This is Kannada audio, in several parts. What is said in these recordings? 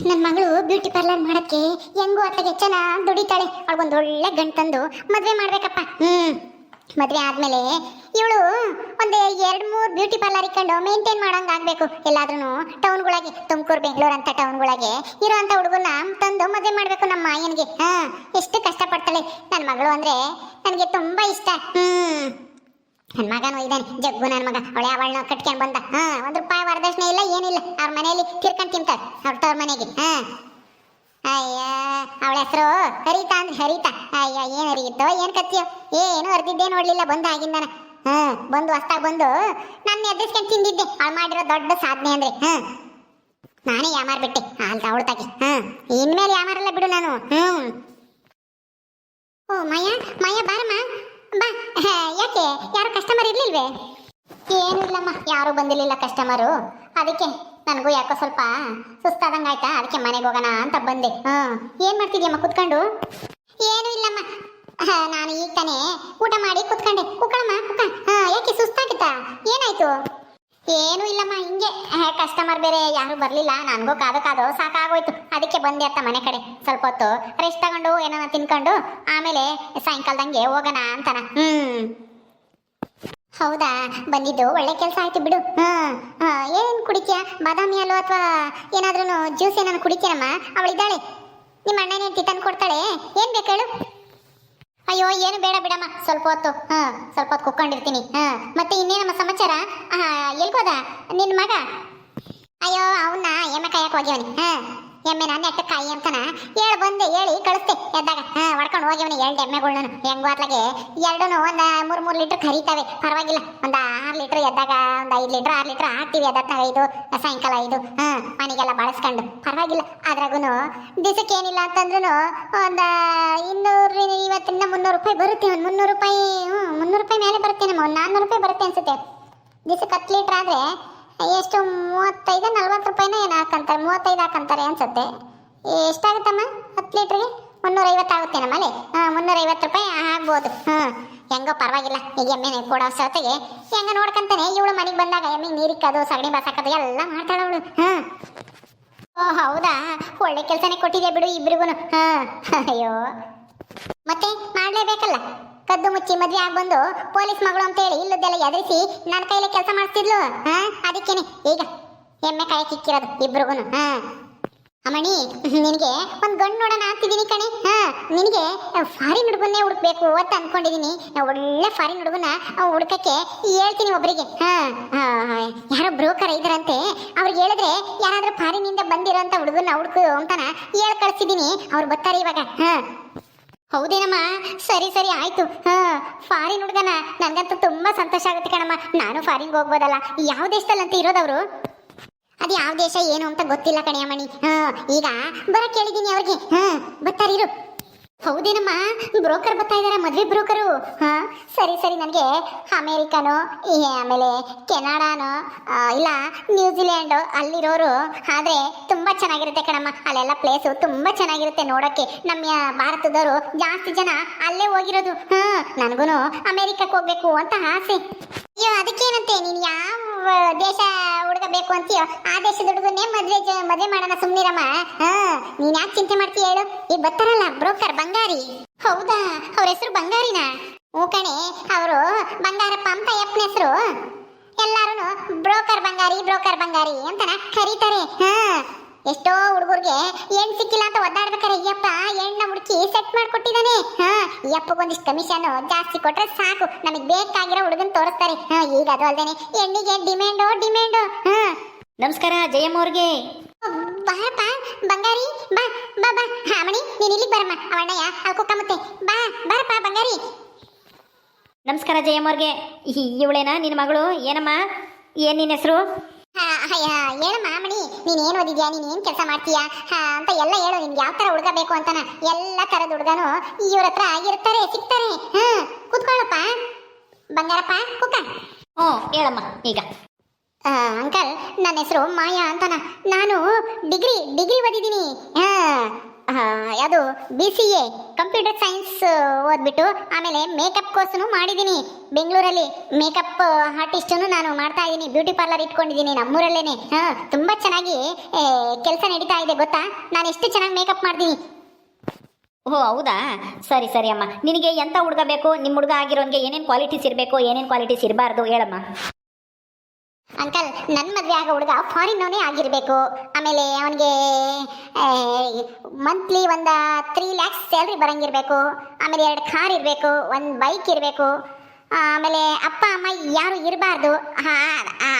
ನನ್ನ ಮಗಳು ಬ್ಯೂಟಿ ಪಾರ್ಲರ್ ಮಾಡಕ್ಕೆ ಹೆಂಗೋ ಅತ್ತಗೆ ಚೆನ್ನಾಗಿ ದುಡಿತಾಳೆ. ಅವಳಿಗೊಂದು ಒಳ್ಳೆ ಗಂಟು ತಂದು ಮದುವೆ ಮಾಡ್ಬೇಕಪ್ಪ. ಹ್ಮ್. ಮದುವೆ ಆದ್ಮೇಲೆ ಇವಳು ಒಂದು ಎರಡು ಮೂರು ಬ್ಯೂಟಿ ಪಾರ್ಲರ್ ಇಕ್ಕೊಂಡು ಮೇಂಟೈನ್ ಮಾಡಂಗ್ ಆಗ್ಬೇಕು. ಎಲ್ಲಾದ್ರೂ ಟೌನ್ಗಳಿಗೆ ತುಮಕೂರು, ಬೆಂಗಳೂರು ಅಂತ ಟೌನ್ಗಳಾಗೆ ಇರೋವಂಥ ಹುಡುಗನ ತಂದು ಮದುವೆ ಮಾಡ್ಬೇಕು ನಮ್ಮ ಮಾಯನಿಗೆ. ಹಾ, ಎಷ್ಟು ಕಷ್ಟಪಡ್ತಾಳೆ. ನನ್ನ ಮಗಳು ಅಂದ್ರೆ ನನಗೆ ತುಂಬಾ ಇಷ್ಟ. ಹ್ಮ್. ನನ್ನ ಮಗನೂ ಇದ್ದಾನೆ ಜಗ್ಗು ನನ್ನ ಮಗ. ಅವಳೆ ಅವಳನ್ನ ಕಟ್ಕೊಂಡ್ ಬಂದ. ಹಾ, ಒಂದ್ ರೂಪಾಯಿ ವರದಕ್ಷಿಣೆ ಇಲ್ಲ, ಏನಿಲ್ಲ. ಅವ್ರ ಮನೆಯಲ್ಲಿ ತಿರ್ಕೊಂಡ್ ತಿಂತಾರೆ ಅವ್ರ ತವ್ರ ಮನೆಗೆ. ಹಾ. ಅಯ್ಯ, ಅವಳ ಹೆಸರು ಹರಿತಾ ಅಂದ್ರೆ ಹರಿತಾ. ಅಯ್ಯ, ಏನು ಹರಿಯುತ್ತೋ ಏನ್ ಕತ್ತಿಯೋ. ಏನು ಹರಿದಿದ್ದೆ ನೋಡ್ಲಿಲ್ಲ, ಬಂದ ಆಗಿಂದನ. ಹಾ, ಬಂದು ಹೊಸ್ತಾಗ್ ಬಂದು ನನ್ನ ಎದುರಿಸ್ಕೊಂಡ್ ತಿಂದಿದ್ದೆ. ಅವಳು ಮಾಡಿರೋ ದೊಡ್ಡ ಸಾಧನೆ ಅಂದ್ರೆ. ಹಾ. ನಾನೇ ಯಾಮಾರ್ಬಿಟ್ಟೆ ಅಂತ ತಾಕಿ. ಹಾ. ಇನ್ಮೇಲೆ ಯಾಮಾರಲ್ಲ ಬಿಡು ನಾನು. ಹ್ಮ್. ಓ ಮಯ ಮಯ ಬಾರಮ್ಮ. ಬಾ. ಯಾಕೆ? ಯಾರು ಕಸ್ಟಮರ್ ಇರ್ಲಿಲ್ವೇ? ಏನು ಇಲ್ಲಮ್ಮ, ಯಾರು ಬಂದಿರಲಿಲ್ಲ ಕಸ್ಟಮರು ಅದಕ್ಕೆ ನನಗೂ ಯಾಕೋ ಸ್ವಲ್ಪ ಸುಸ್ತಾದಂಗೆ ಆಯ್ತಾ? ಅದಕ್ಕೆ ಮನೆಗೆ ಹೋಗೋಣ ಅಂತ ಬಂದೆ. ಹ್ಞೂ ಏನು ಮಾಡ್ತಿದ್ಯಮ್ಮ ಕುತ್ಕೊಂಡು? ಏನು ಇಲ್ಲಮ್ಮ. ನಾನು ಈಗ ತಾನೇ ಊಟ ಮಾಡಿ ಕುತ್ಕೊಂಡೆ. ಕುಕ್ಕಳಮ್ಮ ಕುಕ್ಕ ಹಾಂ, ಯಾಕೆ ಸುಸ್ತಾಗಿತ್ತಾ? ಏನಾಯ್ತು? ಏನು ಇಲ್ಲಮ್ಮ, ಹಿಂಗೆ. ಕಸ್ಟಮರ್ ಬೇರೆ ಯಾರು ಬರ್ಲಿಲ್ಲ. ನನಗೂ ಕಾದು ಕಾದು. ಸಾಕಾಗೋಯ್ತು. ಅದಕ್ಕೆ ಬಂದೆ ಅತ್ತ ಮನೆ ಕಡೆ. ಸ್ವಲ್ಪ ಹೊತ್ತು ರೆಸ್ಟ್ ತಗೊಂಡು ಏನೋ ತಿನ್ಕೊಂಡು, ಆಮೇಲೆ ಸಾಯಂಕಾಲದಂಗೆ ಹೋಗೋಣ ಅಂತನ. ಹ್ಮ್. ಹೌದಾ? ಬಂದಿದ್ದು ಒಳ್ಳೆ ಕೆಲಸ ಆಯ್ತು ಬಿಡು. ಹ್ಮ್ ಹಾ, ಏನ್ ಕುಡಿತೀಯ? ಬಾದಾಮಿ ಅಲ್ಲೋ ಅಥವಾ ಏನಾದ್ರೂ ಜ್ಯೂಸ್ ಏನಾದ್ರು ಕುಡಿತೀನಮ್ಮ ಅವಳಿದ್ದಾಳೆ. ನಿಮ್ಮ ಅಣ್ಣನ ಹೆಂಡತಿ ಕೊಡ್ತಾಳೆ ಏನ್ ಬೇಕು ಹೇಳು. ಅಯ್ಯೋ, ಏನು ಬೇಡ ಬಿಡಮ್ಮ. ಸ್ವಲ್ಪ ಹೊತ್ತು. ಹಾ ಸ್ವಲ್ಪ ಹೊತ್ತು ಕುಕ್ಕೊಂಡಿರ್ತೀನಿ ಹಾ ಮತ್ತೆ ಇನ್ನೇನಮ್ಮ ಸಮಾಚಾರ? ಎಲ್ಗೋದ? ನಿನ್ನ ಮಗ? ಅಯ್ಯೋ, ಅವನ್ನ ಎಮ್ಮೆ ಕಾಯಕ್ ಹೋಗ್ಯವನಿ ಹಾ ಎಮ್ಮೆ ನನ್ನ ಎಟ್ಟ ಕಾಯಿ ಅಂತಾನ? ಹೇಳಿ ಬಂದೆ, ಹೇಳಿ, ಕಳಿಸ್ತೆ. ಎದ್ದಾಗ, ಹಾ, ಹೊಡ್ಕೊಂಡು ಅವನಿಗೆ ಎರಡು ಎಮ್ಮೆಗಳ್ನು ಹೆಂಗೋ ಅತ್ಲಾಗೆ ಎರಡೂ ಒಂದು ಮೂರು ಮೂರು ಲೀಟರ್ ಕರೀತಾವೆ. ಪರವಾಗಿಲ್ಲ, ಒಂದು ಆರು ಲೀಟರ್ ಎದ್ದಾಗ, ಒಂದು ಐದು ಲೀಟರ್, ಆರು ಲೀಟರ್ ಹಾಕ್ತೀವಿ ಎದ್ದಾಗ ಐದು, ಸಾಯಂಕಾಲ ಐದು. ಹಾ, ಮನೆಗೆಲ್ಲ ಬಳಸ್ಕೊಂಡು. ಪರವಾಗಿಲ್ಲ ಅದ್ರಾಗೂ ದಿವಸಕ್ಕೆ ಏನಿಲ್ಲ ಅಂತಂದ್ರೂ ಒಂದ ಇನ್ನೂರು, ಇವತ್ತಿಂದ ಮುನ್ನೂರು ರೂಪಾಯಿ ಬರುತ್ತೆ, ಒಂದು ಮುನ್ನೂರು ರೂಪಾಯಿ ಹ್ಞೂ ಮುನ್ನೂರು ರೂಪಾಯಿ ಮೇಲೆ ಬರುತ್ತೆ, ನಮ್ಮ ಒಂದು ನಾನ್ನೂರು ರೂಪಾಯಿ ಬರುತ್ತೆ ಅನ್ಸುತ್ತೆ. ದಿವಸಕ್ಕೆ ಹತ್ತು ಲೀಟ್ರ್ ಆದರೆ ಎಷ್ಟು ಮೂವತ್ತೈದು, ನಲ್ವತ್ತು ರೂಪಾಯಿನ ಏನು ಹಾಕಂತಾರೆ, ಮೂವತ್ತೈದು ಹಾಕಂತಾರೆ ಅನ್ಸುತ್ತೆ. ಎಷ್ಟಾಗುತ್ತಮ್ಮ? ಹತ್ತು ಲೀಟ್ರಿಗೆ? ಮುನ್ನೂರೈವತ್ತು ಆಗುತ್ತೆ ನಮ್ಮಲ್ಲಿ ಹಾಂ, ಮುನ್ನೂರೈವತ್ತು ರೂಪಾಯಿ ಆಗ್ಬೋದು. ಹ್ಞೂ ಹೆಂಗೋ ಪರವಾಗಿಲ್ಲ. ಈಗ ಎಮ್ಮೆ ಕೊಡೋ ಸೊತೆಗೆ ಹೆಂಗ ನೋಡ್ಕಂತಾನೆ? ಇವಳು ಮನೆಗೆ ಬಂದಾಗ ಎಮ್ಮೆ ನೀರಿಕ್ಕದು ಸಗಣಿ ಬಸಾಕೋದು ಎಲ್ಲ ಮಾಡ್ತಾಳೆ ಅವಳು. ಓ, ಹೌದಾ? ಒಳ್ಳೆ ಕೆಲಸನೇ ಕೊಟ್ಟಿದೆ ಬಿಡು ಇಬ್ರಿಗೂ ಹಾಂ. ಅಯ್ಯೋ. ಮತ್ತೆ ಮಾಡ್ಲೇಬೇಕಲ್ಲ? ಕದ್ದು ಮುಚ್ಚಿ ಮದ್ವೆ ಆಗಿ ಬಂದು ಪೊಲೀಸ್ ಮಗಳು ಅಂತೇಳಿ ಇಲ್ಲದೆಲ್ಲ ಎದುರಿಸಿ ನನ್ನ ಕೈಲೇ ಕೆಲಸ ಮಾಡ್ತಿದ್ಲು ಹಾ? ಅದಕ್ಕೇನೆ. ಈಗ ಎಮ್ಮೆ ಕೈ ಕಿಕ್ಕಿರೋದು ಇಬ್ರಿಗೂ ಹಾ? ಅಮ್ಮಣಿ ನಿನಗೆ ಒಂದು ಗಂಡು ನೋಡೋಣ ಅಂತಿದ್ದೀನಿ ಕಣೆ, ಹಾ? ನಿನಗೆ ಫಾರಿನ್ ಹುಡುಗನ್ನೇ ಹುಡುಕ್ಬೇಕು ಅಂತ ಅನ್ಕೊಂಡಿದ್ದೀನಿ ಒಳ್ಳೆ ಫಾರಿನ್ ಹುಡುಗನ ಹುಡುಕಕ್ಕೆ ಹೇಳ್ತೀನಿ ಒಬ್ಬರಿಗೆ ಹಾ? ಯಾರು ಬ್ರೋಕರ್ ಇದ್ರಂತೆ, ಅವ್ರಿಗೆ ಹೇಳಿದ್ರೆ ಯಾರಾದರೂ ಫಾರಿನಿಂದ ಬಂದಿರೋಂಥ ಹುಡುಗನ ಹುಡುಕು ಅಂತಾನ ಹೇಳ್ ಕಳಿಸಿದ್ದೀನಿ ಅವ್ರು ಬರ್ತಾರೆ ಇವಾಗ, ಹಾ? ಹೌದೇನಮ್ಮ? ಸರಿ ಸರಿ, ಆಯ್ತು. ಹಾ, ಫಾರಿನ್ ಹುಡುಗನ ನನ್ಗಂತೂ ತುಂಬಾ ಸಂತೋಷ ಆಗುತ್ತೆ ಕಣಮ್ಮ. ನಾನು ಫಾರಿನ್ಗೆ ಹೋಗ್ಬೋದಲ್ಲ. ಯಾವ ದೇಶದಲ್ಲಿ ಅಂತ ಇರೋದವ್ರು? ಅದು ಯಾವ ದೇಶ, ಏನು ಅಂತ ಗೊತ್ತಿಲ್ಲ ಕಣಿಯಮ್ಮಣಿ. ಹಾ, ಈಗ ಬರ ಕೇಳಿದೀನಿ ಅವ್ರಿಗೆ. ಹಾ ಬರ್ತಾರಿರು ಹೌದೇನಮ್ಮ? ಬ್ರೋಕರ್ ಬರ್ತಾ ಇದಾರ, ಮದ್ವೆ ಬ್ರೋಕರು. ಹಾ? ಸರಿ ಸರಿ, ನನಗೆ ಅಮೇರಿಕನೋ ಆಮೇಲೆ ಕೆನಡಾನೋ ಇಲ್ಲ ನ್ಯೂಜಿಲ್ಯಾಂಡು ಅಲ್ಲಿರೋರು. ಆದ್ರೆ ತುಂಬಾ ಚೆನ್ನಾಗಿರುತ್ತೆ ಕಣಮ್ಮ, ಅಲ್ಲೆಲ್ಲ ಪ್ಲೇಸು ತುಂಬಾ ಚೆನ್ನಾಗಿರುತ್ತೆ ನೋಡೋಕ್ಕೆ ನಮ್ಮ ಭಾರತದವರು ಜಾಸ್ತಿ ಜನ ಅಲ್ಲೇ ಹೋಗಿರೋದು. ಹಾ ನನಗೂ ಅಮೇರಿಕಕ್ಕೆ ಹೋಗ್ಬೇಕು ಅಂತ ಆಸೆ. ಅಯ್ಯೋ, ಅದಕ್ಕೇನಂತೆ, ನೀನು ಯಾವ ದೇಶ ಹುಡುಗ ಬೇಕು ಅಂತೀಯೋ? ಆ ದೇಶದ ಹುಡುಗನೇ ಮದ್ವೆ ಮದ್ವೆ ಮಾಡೋಣ ಸುಮ್ನಿರಮ್ಮ. ಹಾ, ನೀನ್ ಯಾಕೆ ಚಿಂತೆ ಮಾಡ್ತೀಯ ಹೇಳು? ಈ ಬರ್ತಾರಲ್ಲ ಬ್ರೋಕರ್ ಬಂಗಾರಿ. ಹೌದಾ? ಅವ್ರ ಹೆಸರು ಬಂಗಾರಿನ? ಓ ಕಣೆ, ಅವರು ಬಂಗಾರಪ್ಪ ಅಂತ ಯಪ್ಪನ ಹೆಸರು. ಎಲ್ಲಾರು ಬ್ರೋಕರ್ ಬಂಗಾರಿ ಬ್ರೋಕರ್ ಬಂಗಾರಿ ಅಂತನ ಕರೀತಾರೆ. ಹಾ ಎಷ್ಟೋ ಹುಡುಗರಿಗೆ ಏನ್ ಸಿಕ್ಕಿಲ್ಲ ಅಂತ ಒದ್ದಾಡ್ಬೇಕಾರೆ ಅಯ್ಯಪ್ಪ ಹೆಣ್ಣ ಹುಡುಕಿ ಸೆಟ್ ಮಾಡ್ಕೊಟ್ಟಿದ್ದಾನೆ. ಹಾ ಯಪ್ಪಗೊಂದಿಷ್ಟು ಕಮಿಷನ್ ಜಾಸ್ತಿ ಕೊಟ್ರೆ ಸಾಕು. ನಮಗೆ ಬೇಕಾಗಿರೋ ಹುಡುಗನ್ ತೋರಿಸ್ತಾರೆ. ಹಾ ಈಗ ಅದು ಅಲ್ದೇನೆ. ಹೆಣ್ಣಿಗೆ ಡಿಮ್ಯಾಂಡು ಡಿಮ್ಯಾಂಡು ಹಾ. ನಮಸ್ಕಾರ ಜಯಮ್ಮ ಅವ್ರಿಗೆ. ಬಾರಪ್ಪ ಬಂಗಾರಿ ಬಾ ಬಾ ಬಾ. ಹಾ ಮಣಿ ನೀನ್ ಇಲ್ಲಿಗೆ ಬರಮ್ಮ. ಅವಣ್ಣಯ್ಯ ಅಲ್ಲಿ ಕುಕ್ಕಮುತ್ತೆ. ಬಾ ಬಾರಪ್ಪ ಬಂಗಾರಿ. ನಮಸ್ಕಾರ ಜಯಮ್ಮ ಅವ್ರಿಗೆ. ಇವಳೇನಾ ನಿನ್ನ ಮಗಳು? ಏನಮ್ಮ? ಏನ್ ನಿನ್ನ ಹೆಸರು? ಹೇಳಮ್ಮ ಮಣಿ? ನೀನ್ ಏನ್ ಓದಿದ್ಯಾ? ನೀನ್ ಏನ್ ಕೆಲಸ ಮಾಡ್ತೀಯಾ? ಹಾ, ಅಂತ ಎಲ್ಲ ಹೇಳು. ನಿನ್ಗೆ ಯಾವ ತರ ಹುಡುಗ ಬೇಕು ಅಂತಾನ? ಎಲ್ಲ ತರದ ಹುಡುಗನು ಇವ್ರ ಹತ್ರ ಇರ್ತಾರೆ ಸಿಗ್ತಾರೆ. ಹಾ ಕೂತ್ಕೊಳ್ಳಪ್ಪ. ಬಂಗಾರಪ್ಪ ಕುಕ್ಕ ಹ್ಞೂ ಹೇಳಮ್ಮ ಈಗ. ಅಂಕಲ್ ನನ್ನ ಹೆಸರು ಮಾಯಾ ಅಂತಾನ. ನಾನು ಡಿಗ್ರಿ ಡಿಗ್ರಿ ಓದಿದ್ದೀನಿ. ಹಾ. ಯಾವುದು B C A computer science ಓದ್ಬಿಟ್ಟು ಆಮೇಲೆ ಮೇಕಪ್ ಕೋರ್ಸ್ನು ಮಾಡಿದ್ದೀನಿ. ಬೆಂಗಳೂರಲ್ಲಿ ಮೇಕಪ್ ಆರ್ಟಿಸ್ಟನ್ನು ನಾನು ಮಾಡ್ತಾ ಇದ್ದೀನಿ. ಬ್ಯೂಟಿ ಪಾರ್ಲರ್ ಇಟ್ಕೊಂಡಿದ್ದೀನಿ ನಮ್ಮೂರಲ್ಲೇ ಹಾಂ, ತುಂಬ ಚೆನ್ನಾಗಿ ಕೆಲಸ ನಡೀತಾ ಇದೆ, ಗೊತ್ತಾ? ನಾನು ಎಷ್ಟು ಚೆನ್ನಾಗಿ ಮೇಕಪ್ ಮಾಡ್ತೀನಿ. ಓಹ್, ಹೌದಾ? ಸರಿ ಸರಿ ಅಮ್ಮ. ನಿನಗೆ ಎಂಥ ಹುಡುಗ ಬೇಕು? ನಿಮ್ಮ ಹುಡುಗ ಆಗಿರೋನ್ಗೆ ಏನೇನು ಕ್ವಾಲಿಟೀಸ್ ಇರಬೇಕು? ಏನೇನು ಕ್ವಾಲಿಟೀಸ್ ಇರಬಾರ್ದು? ಹೇಳಮ್ಮ. ಅಂಕಲ್ ನನ್ನ ಮದುವೆ ಆಗೋ ಹುಡುಗ ಫಾರಿನ್ನವನೇ ಆಗಿರಬೇಕು. ಆಮೇಲೆ ಅವನಿಗೆ ಮಂತ್ಲಿ ಒಂದು ತ್ರೀ ಲ್ಯಾಕ್ಸ್ ಸ್ಯಾಲ್ರಿ ಬರಂಗಿರಬೇಕು. ಆಮೇಲೆ ಎರಡು ಕಾರ್ ಇರಬೇಕು, ಒಂದು ಬೈಕ್ ಇರಬೇಕು. ಆಮೇಲೆ ಅಪ್ಪ, ಅಮ್ಮ ಯಾರು ಇರಬಾರ್ದು.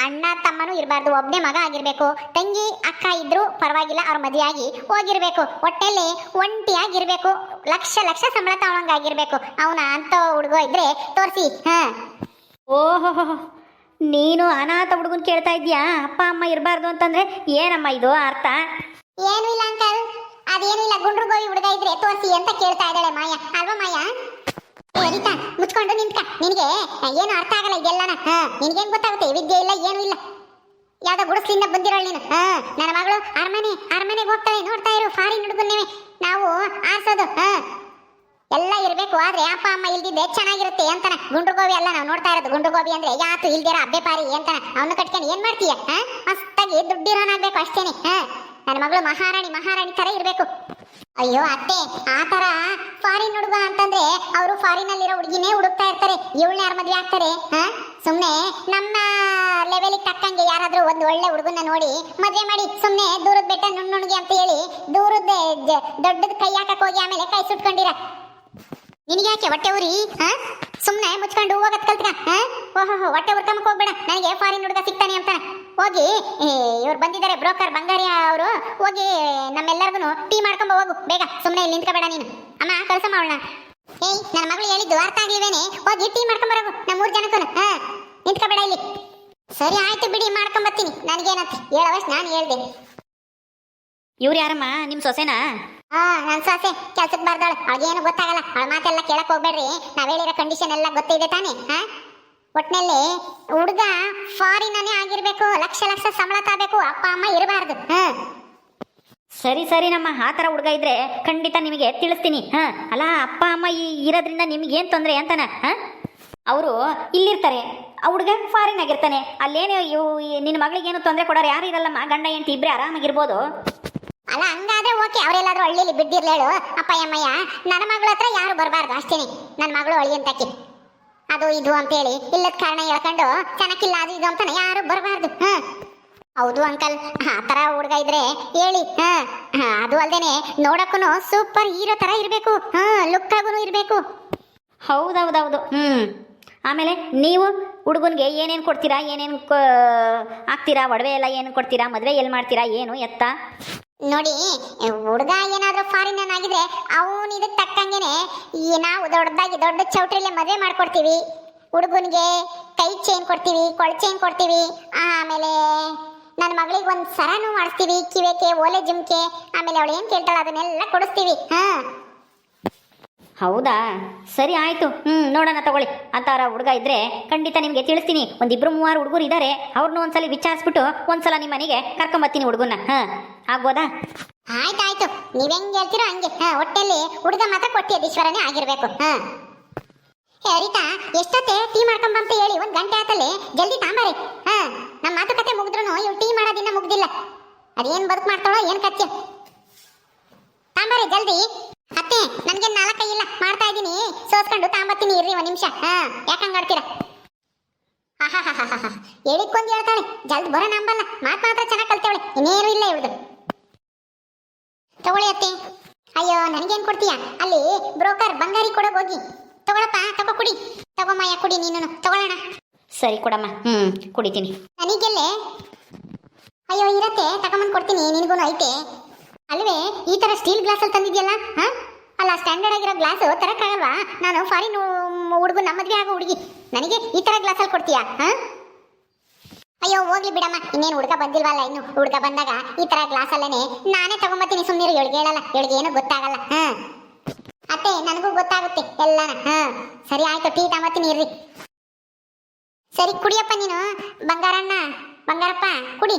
ಅಣ್ಣ, ತಮ್ಮನೂ ಇರಬಾರ್ದು ಒಬ್ಬನೇ ಮಗ ಆಗಿರಬೇಕು. ತಂಗಿ, ಅಕ್ಕ ಇದ್ದರೂ ಪರವಾಗಿಲ್ಲ, ಅವ್ರ ಮದುವೆಯಾಗಿ ಹೋಗಿರ್ಬೇಕು. ಒಟ್ಟಲ್ಲಿ ಒಂಟಿಯಾಗಿರ್ಬೇಕು. ಲಕ್ಷ ಲಕ್ಷ ಸಂಬಳ ತಗೊಳಂಗಾಗಿರ್ಬೇಕು. ಅವನ ಅಂತ ಹುಡುಗ ಇದ್ರೆ ತೋರಿಸಿ, ಹಾಂ. ಓಹೋ ನೀನು ಅನಾಥ ಹುಡುಗನ್ ಕೇಳ್ತಾ ಇದೀಯಾ ಅಪ್ಪ ಅಮ್ಮ ಇರಬಾರ್ದು ಅಂತಂದ್ರೆ ಏನಮ್ಮ ಇದು ಅರ್ಥ? ಏನು ಇಲ್ಲ ಅಂಕಲ್. ಅದೇನು ಇಲ್ಲ ಗುಂಡ್ರು ಗೋವಿ ಹುಡುಗ ಇದ್ರೆ ತೋರಿಸಿ ಅಂತ ಕೇಳ್ತಾ ಇದ್ದಾಳೆ ಮಾಯ. ಅಲ್ವಾ ಮಾಯ? ಏ, ರೀತಾ ಮುಚ್ಕೊಂಡು ನಿಂತ್ಕ. ನಿನಗೆ ಏನು ಅರ್ಥ ಆಗಲ್ಲ ಇದೆಲ್ಲನ? ನಿನಗೇನು ಗೊತ್ತಾಗುತ್ತೆ? ವಿದ್ಯೆ ಇಲ್ಲ ಏನು ಇಲ್ಲ. ಯಾವ್ದೋ ಗುಡಿಸ್ಲಿಂದ ಬಂದಿರೋಳು ನೀನು. ಹಾ ನನ್ನ ಮಗಳು ಅರಮನೆ ಅರಮನೆಗೆ ಹೋಗ್ತಾಳೆ. ನೋಡ್ತಾ ಇರು ಫಾರಿನ್ ಹುಡುಗನ್ನೇ ನಾವು ಆರ್ಸೋದು. ಹಾ. ಎಲ್ಲ ಇರಬೇಕು, ಆದ್ರೆ ಅಪ್ಪ, ಅಮ್ಮ ಇಲ್ದಿದ್ದೆ ಚೆನ್ನಾಗಿರುತ್ತೆ ಅಂತಾನ. ಗುಂಡು ಗೋಬಿ ಅಲ್ಲ, ನಾವು ನೋಡ್ತಾ ಇರೋದು ಗುಂಡು ಗೋಬಿ ಅಂದ್ರೆ ಯಾತು ಇಲ್ದಿರ ಅಬ್ಬೆ ಪಾರಿ ಅಂತಾನ. ಅವನು ಕಟ್ಕೊಂಡು ಏನ್ ಮಾಡ್ತೀಯ ಮಸ್ತಾಗಿ ದುಡ್ಡಿರೋನಾಗ್ಬೇಕು ಅಷ್ಟೇನೆ ನನ್ನ ಮಗಳು ಮಹಾರಾಣಿ ಮಹಾರಾಣಿ ತರ ಇರ್ಬೇಕು. ಅಯ್ಯೋ ಅತ್ತೆ, ಆ ತರ ಫಾರಿನ್ ಹುಡುಗ ಅಂತಂದ್ರೆ ಅವರು ಫಾರಿನ್ ಅಲ್ಲಿರೋ ಹುಡುಗಿನೇ ಹುಡುಕ್ತಾ ಇರ್ತಾರೆ. ಇವಳನ್ನ ಯಾರು ಮದ್ವೆ ಆಗ್ತಾರೆ, ಹಾ? ಸುಮ್ನೆ ನಮ್ಮ ಲೆವೆಲಿಗೆ ತಕ್ಕಂಗೆ ಯಾರಾದ್ರೂ ಒಂದು ಒಳ್ಳೆ ಹುಡುಗನ ನೋಡಿ ಮದುವೆ ಮಾಡಿ ಸುಮ್ಮನೆ ದೂರದ ಬೆಟ್ಟ ನುಣ್ಣುಣಿಗೆ ಅಂತ ಹೇಳಿ ದೂರದ ದೊಡ್ಡದ ಕೈ ಹಾಕಕ್ ಹೋಗಿ ಆಮೇಲೆ ಕೈ ಸುಟ್ಕೊಂಡಿರ. ನಿನಗೆ ಯಾಕೆ ಹೊಟ್ಟೆ ಉರಿ, ಹಾ? ಸುಮ್ನೆ ಮುಚ್ಕೊಂಡು ಹೋಗತ್ ಕಲ್ತ್ಕ ಓಹೋ ಹೊಟ್ಟೆ ಉರ್ಕಮಕ್ ಹೋಗ್ಬೇಡ. ನನಗೆ ಫಾರಿನ್ ಹುಡುಗ ಸಿಗ್ತಾನೆ ಅಂತ. ಹೋಗಿ ಇವ್ರು ಬಂದಿದ್ದಾರೆ ಬ್ರೋಕರ್ ಬಂಗಾರಿಯ ಅವರು. ಹೋಗಿ ನಮ್ಮೆಲ್ಲರಿಗೂ ಟೀ ಮಾಡ್ಕೊಂಬ ಹೋಗು. ಬೇಗ ಸುಮ್ಮನೆ ಇಲ್ಲಿ ನಿಂತ್ಕೋಬೇಡ ನೀನು. ಅಮ್ಮ ಕೆಲಸ ಮಾಡೋಣ ಏಯ್, ನನ್ನ ಮಗಳು ಹೇಳಿದ್ದು ಅರ್ಥ ಆಗ್ಲಿವೇನೆ ಹೋಗಿ ಟೀ ಮಾಡ್ಕೊಂಬರೋಗು ನಮ್ಮ ಮೂರು ಜನಕ್ಕೂ ಹಾ? ನಿಂತ್ಕೋಬೇಡ ಇಲ್ಲಿ. ಸರಿ, ಆಯ್ತು ಬಿಡಿ, ಮಾಡ್ಕೊಂಬತ್ತೀನಿ. ನನಗೇನಂತ ಹೇಳವಷ್ಟು ನಾನು ಹೇಳ್ದೆ. ಇವ್ರು ಯಾರಮ್ಮ? ನಿಮ್ಮ ಸೊಸೆನಾ? ಹಾ, ನನ್ ಸಾಸೆ, ಕೆಲ್ಸಕ್ ಬರ್ದಾಳ ಅವಳಿಗೇನು ಗೊತ್ತಾಗಲ್ಲ. ಅವಳ ಮಾತೆಲ್ಲ ಕೇಳಕ್ ಹೋಗ್ಬೇಡ್ರಿ. ನಾವ್ ಹೇಳಿರೋ ಕಂಡೀಷನ್ ಎಲ್ಲ ಗೊತ್ತಿದೆ ತಾನೆ, ಹಾ? ಒಟ್ನಲ್ಲಿ ಹುಡುಗ ಫಾರಿನನೇ ಆಗಿರ್ಬೇಕು. ಲಕ್ಷ ಲಕ್ಷ ಸಂಬಳ ತಾಬೇಕು ಅಪ್ಪ, ಅಮ್ಮ ಇರಬಾರ್ದು, ಹಾ? ಸರಿ ಸರಿ ನಮ್ಮ ಆ ಥರ ಹುಡುಗ ಇದ್ರೆ ಖಂಡಿತ ನಿಮಗೆ ತಿಳಿಸ್ತೀನಿ, ಹಾಂ? ಅಲ್ಲ, ಅಪ್ಪ, ಅಮ್ಮ ಈ ಇರೋದ್ರಿಂದ ನಿಮಗೇನು ತೊಂದರೆ ಅಂತಾನ, ಹಾಂ? ಅವರು ಇಲ್ಲಿರ್ತಾರೆ. ಆ ಹುಡುಗ ಫಾರಿನ್ ಆಗಿರ್ತಾನೆ. ಅಲ್ಲೇನು ಇವು ನಿನ್ನ ಮಗಳಿಗೇನು ತೊಂದರೆ ಕೊಡೋರು ಯಾರು ಇರಲ್ಲಮ್ಮ ಗಂಡ, ಹೆಂಡತಿ ಇಬ್ಬರೇ ಆರಾಮಾಗಿರ್ಬೋದು. ಅಲ್ಲ, ಹಂಗಾದ್ರೆ ಓಕೆ, ಅವರೆಲ್ಲಾದ್ರೂ ಹಳ್ಳಿಲಿ ಬಿದ್ದಿರ್ಲೇಳು ಅಪ್ಪ, ಅಮ್ಮಯ್ಯ, ನನ್ನ ಮಗಳ ಹತ್ರ ಯಾರು ಬರಬಾರ್ದು, ಅಷ್ಟೇನೆ. ನನ್ನ ಮಗಳು ಹಳ್ಳಿ ಅಂತಕ್ಕೆ. ಅದು ಇದು ಅಂತ ಹೇಳಿ ಇಲ್ಲದ ಕಾರಣ ಹೇಳ್ಕೊಂಡು, ಚೆನ್ನಾಗಿಲ್ಲ, ಅದು ಇದು ಅಂತಾನೆ ಯಾರು ಬರಬಾರ್ದು ಹಾ ಹೌದು, ಅಂಕಲ್. ಆ ಥರ ಹುಡುಗ ಇದ್ರೆ ಹೇಳಿ ಹಾ, ಅದು ಅಲ್ದೇನೆ ನೋಡಕ್ಕೂ ಸೂಪರ್ ಹೀರೋ ತರ ಇರಬೇಕು ಹಾಂ ಲುಕ್ ಆಗೂ ಇರಬೇಕು. ಹೌದೌದೌದು. ಹ್ಞೂ ಆಮೇಲೆ ನೀವು ಹುಡುಗನಿಗೆ ಏನೇನು ಕೊಡ್ತೀರಾ, ಏನೇನು ಆಗ್ತೀರಾ ಒಡವೆ ಎಲ್ಲ ಏನು ಕೊಡ್ತೀರಾ, ಮದುವೆ ಎಲ್ಲಿ ಮಾಡ್ತೀರಾ, ಏನು ಎತ್ತ? ನೋಡಿ ಹುಡುಗ ಏನಾದರೂ ಫಾರಿನ್ ಆಗಿದ್ರೆ ಅವನು ಇದಕ್ಕೆ ತಕ್ಕಂಗೆನೆ ನಾವು ದೊಡ್ಡದಾಗಿ ದೊಡ್ಡ ಚೌಟ್ರಿಲೆ ಮದುವೆ ಮಾಡ್ಕೊಡ್ತೀವಿ. ಹುಡುಗನಿಗೆ ಕೈ ಚೈನ್ ಕೊಡ್ತೀವಿ, ಕೊಳ ಚೈನ್ ಕೊಡ್ತೀವಿ. ಆಮೇಲೆ ನನ್ನ ಮಗಳಿಗೆ ಒಂದು ಸರನು ಮಾಡಿಸ್ತೀವಿ ಕಿವೆಕೆ ಓಲೆ ಜುಮ್ಕೆ. ಆಮೇಲೆ ಅವಳು ಏನು ಕೇಳ್ತಾಳೆ ಅದನ್ನೆಲ್ಲ ಕೊಡಿಸ್ತೀವಿ. ಹಾ. ಹೌದಾ? ಸರಿ ಆಯಿತು. ಹ್ಞೂ ನೋಡೋಣ ತಗೊಳ್ಳಿ. ಅಂಥವ್ರ ಹುಡುಗ ಇದ್ದರೆ ಖಂಡಿತ ನಿಮಗೆ ತಿಳಿಸ್ತೀನಿ. ಒಂದಿಬ್ಬರು ಮೂವರು ಹುಡುಗರು ಇದ್ದಾರೆ ಅವ್ರನ್ನೂ ಒಂದ್ಸಲ ವಿಚಾರಿಸ್ಬಿಟ್ಟು ಒಂದ್ಸಲ ನಿಮ್ಮ ಮನೆಗೆ ಕರ್ಕೊಂಬತ್ತೀನಿ ಹುಡುಗನ ಹಾಂ, ಆಗ್ಬೋದಾ? ಆಯ್ತಾಯ್ತು. ನೀವು ಹೆಂಗೆ ಹೇಳ್ತೀರೋ ಹಂಗೆ. ಹಾಂ ಹೊಟ್ಟೆಲಿ ಹುಡುಗ ಮಾತ್ರ ಕೊಟ್ಟಿಯದೀಶ್ವರನೇ ಆಗಿರ್ಬೇಕು. ಹ. ಹೇ ರೀತಾ ಎಷ್ಟೊತ್ತೆ ಟೀ ಮಾಡ್ಕೊಂಬಂತ ಹೇಳಿ ಒಂದು ಗಂಟೆ ಆತಲ್ಲಿ? ಜಲ್ದಿ ತಾಂಬಾರಿ. ಹಾಂ ನಮ್ಮ ಮಾತುಕತೆ ಮುಗಿದ್ರು ಇವ್ ಟೀ ಮಾಡೋದಿನ್ನ ಮುಗ್ದಿಲ್ಲ. ಅದೇನ್ ಬದುಕು ಮಾಡ್ತಾಳೋ, ಏನು ಕತ್ಯ ತಾಂಬಾರಿ, ಜಲ್ದಿ. ಅತ್ತೆ ನನಗೆ ನಾಲ್ಕೈ ಇಲ್ಲ. ಮಾಡ್ತಾ ಇದ್ದೀನಿ. ಸೋಸ್ಕೊಂಡು ತಾಂಬತ್ತೀನಿ ಇರ್ರಿ ಒಂದು ನಿಮಿಷ. ಹಾ ಯಾಕಂಗ್ ಆಡ್ತೀರಾ? ಹೇಳಿಕೊಂದು ಹೇಳ್ತಾಳೆ. ಜಲ್ದಿ ಬರೋ ನಂಬಲ್ಲ ಮಾತು ಮಾತ್ರ ಚೆನ್ನಾಗಿ ಕಲ್ತೇವಳೆ. ಇನ್ನೇನು ಇಲ್ಲ ಇವಳು ತಗೊಳ್ಳಿ ಅತ್ತೆ. ಅಯ್ಯೋ ನನಗೇನು ಕೊಡ್ತೀಯ? ಅಲ್ಲಿ ಬ್ರೋಕರ್ ಬಂಗಾರಿ ಕೊಡೋಗ್ ಹೋಗಿ. ತಗೊಳಪ್ಪ ತಗೋ ಕುಡಿ. ಮಾಯಾ ಕುಡಿ ನೀನು ತಗೊಳ್ಳೋಣ ಸರಿ ಕೊಡಮ್ಮ. ಹ್ಞೂ ಕುಡಿತೀನಿ. ನನಗೆಲ್ಲೇ ಅಯ್ಯೋ ಇರತ್ತೆ. ತಗೊಂಬಂದು ಕೊಡ್ತೀನಿ. ನಿನಗೂ ಐತೆ. ಅಲ್ವೇ ಈ ತರ ಸ್ಟೀಲ್ ಗ್ಲಾಸ್ ಅಲ್ಲಿ ತಂದಿದ್ಯಲ್ಲ, ಹಾ? ಅಲ್ಲ ಸ್ಟ್ಯಾಂಡರ್ಡ್ ಆಗಿರೋ ಗ್ಲಾಸ್ ತರಕ್ಕಾಗಲ್ವಾ? ನಾನು ಫಾರಿನ್ ಹುಡುಗ ನಮ್ಮ ಮದ್ವೆ ಆಗೋ ಹುಡುಗಿ. ನನಗೆ ಈ ತರ ಗ್ಲಾಸ್ ಅಲ್ಲಿ ಕೊಡ್ತೀಯಾ, ಹಾ? ಅಯ್ಯೋ, ಹೋಗ್ಲಿ ಬಿಡಮ್ಮ. ಇನ್ನೇನು ಹುಡುಗ ಬಂದಿಲ್ವಲ್ಲ ಇನ್ನು? ಹುಡುಗ ಬಂದಾಗ ಈ ತರ ಗ್ಲಾಸ್ ಅಲ್ಲೇನೆ ನಾನೇ ತಗೊಂಬತ್ತೀನಿ. ಸುಮ್ಮನೆ ಇವಳಿಗೆ ಹೇಳಲ್ಲ ಇವಳಿಗೆ ಏನು ಗೊತ್ತಾಗಲ್ಲ, ಹಾ? ಅತ್ತೆ, ನನಗೂ ಗೊತ್ತಾಗುತ್ತೆ ಎಲ್ಲಾನ, ಹಾ? ಸರಿ, ಆಯ್ತು, ಟೀ ತಗೊಂಬತ್ತೀನಿ, ಇರ್ರಿ. ಸರಿ, ಕುಡಿಯಪ್ಪ ನೀನು. ಬಂಗಾರಣ್ಣ, ಬಂಗಾರಪ್ಪ, ಕುಡಿ.